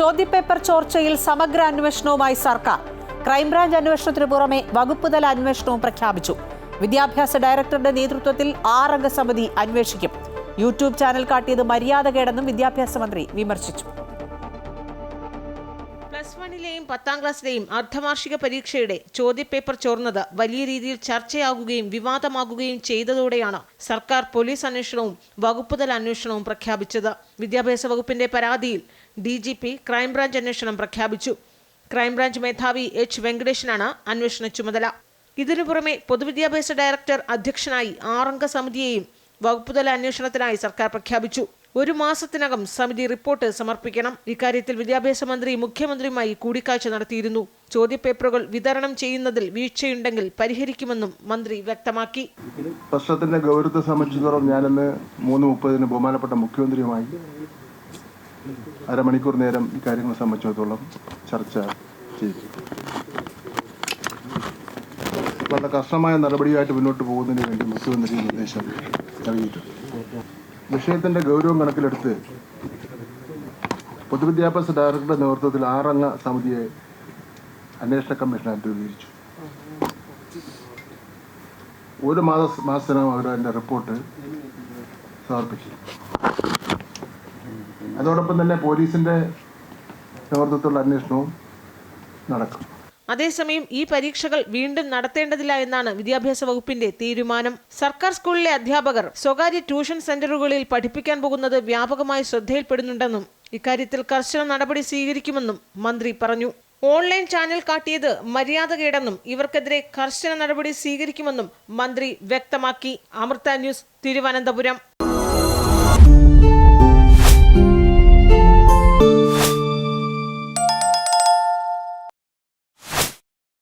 ചോദ്യപേപ്പർ ചോർച്ചയിൽ സമഗ്ര അന്വേഷണവുമായി സർക്കാർ. ക്രൈംബ്രാഞ്ച് അന്വേഷണത്തിന് പുറമെ വകുപ്പുതല അന്വേഷണവും പ്രഖ്യാപിച്ചു. വിദ്യാഭ്യാസ ഡയറക്ടറുടെ നേതൃത്വത്തിൽ ആറംഗ സമിതി അന്വേഷിക്കും. യൂട്യൂബ് ചാനൽ കാട്ടിയത് മര്യാദകേടെന്നും വിദ്യാഭ്യാസ മന്ത്രി വിമർശിച്ചു. പ്ലസ് വണ്ണിലെയും പത്താം ക്ലാസ്സിലെയും അർദ്ധവാർഷിക പരീക്ഷയുടെ ചോദ്യപേപ്പർ ചോർന്നത് വലിയ രീതിയിൽ ചർച്ചയാകുകയും വിവാദമാകുകയും ചെയ്തതോടെയാണ് സർക്കാർ പോലീസ് അന്വേഷണവും വകുപ്പുതല അന്വേഷണവും പ്രഖ്യാപിച്ചത്. വിദ്യാഭ്യാസ വകുപ്പിന്റെ പരാതിയിൽ ഡി ജി പി ക്രൈംബ്രാഞ്ച് അന്വേഷണം പ്രഖ്യാപിച്ചു. ക്രൈംബ്രാഞ്ച് മേധാവി എച്ച് വെങ്കടേശനാണ് അന്വേഷണ ചുമതല. ഇതിനു പുറമെ പൊതുവിദ്യാഭ്യാസ ഡയറക്ടർ അധ്യക്ഷനായി ആറംഗ സമിതിയെയും വകുപ്പുതല അന്വേഷണത്തിനായി സർക്കാർ പ്രഖ്യാപിച്ചു. ഒരു മാസത്തിനകം സമിതി റിപ്പോർട്ട് സമർപ്പിക്കണം. ഇക്കാര്യത്തിൽ വിദ്യാഭ്യാസ മന്ത്രി മുഖ്യമന്ത്രിയുമായി കൂടിക്കാഴ്ച നടത്തിയിരുന്നു. ചോദ്യപേപ്പറുകൾ വിതരണം ചെയ്യുന്നതിൽ വീഴ്ചയുണ്ടെങ്കിൽ പരിഹരിക്കുമെന്നും മന്ത്രി വ്യക്തമാക്കി. പ്രശ്നത്തിന്റെ ഗൗരവത്തെ സംബന്ധിച്ചിടത്തോളം ഞാനിന്ന് മൂന്ന് മുപ്പതിന് ബഹുമാനപ്പെട്ട മുഖ്യമന്ത്രിയുമായി അരമണിക്കൂർ നേരം ഈ കാര്യങ്ങളെ സംബന്ധിച്ചിടത്തോളം ചർച്ച ചെയ്തു വളരെ കർശനമായ നടപടിയായിട്ട് മുന്നോട്ട് പോകുന്നതിന് വേണ്ടി മുഖ്യമന്ത്രി നിർദ്ദേശം നൽകിയിട്ടുണ്ട്. വിഷയത്തിന്റെ ഗൗരവം കണക്കിലെടുത്ത് പൊതുവിദ്യാഭ്യാസ ഡയറക്ടറുടെ നേതൃത്വത്തിൽ ആറംഗ സമിതിയെ അന്വേഷണ കമ്മീഷൻ രൂപീകരിച്ചു. ഒരു മാസ മാസത്തിനകം അവർ അതിന്റെ റിപ്പോർട്ട് സമർപ്പിച്ചു. അതോടൊപ്പം തന്നെ പോലീസിന്റെ നേതൃത്വത്തിലുള്ള അന്വേഷണവും നടക്കും. അതേസമയം ഈ പരീക്ഷകൾ വീണ്ടും നടത്തേണ്ടതില്ല എന്നാണ് വിദ്യാഭ്യാസ വകുപ്പിന്റെ തീരുമാനം. സർക്കാർ സ്കൂളിലെ അധ്യാപകർ സ്വകാര്യ ട്യൂഷൻ സെന്ററുകളിൽ പഠിപ്പിക്കാൻ പോകുന്നത് വ്യാപകമായി ശ്രദ്ധയിൽപ്പെടുന്നുണ്ടെന്നും ഇക്കാര്യത്തിൽ കർശന നടപടി സ്വീകരിക്കുമെന്നും മന്ത്രി പറഞ്ഞു. ഓൺലൈൻ ചാനൽ കാട്ടിയത് മര്യാദകേടെന്നും ഇവർക്കെതിരെ കർശന നടപടി സ്വീകരിക്കുമെന്നും മന്ത്രി വ്യക്തമാക്കി. അമൃത ന്യൂസ് തിരുവനന്തപുരം.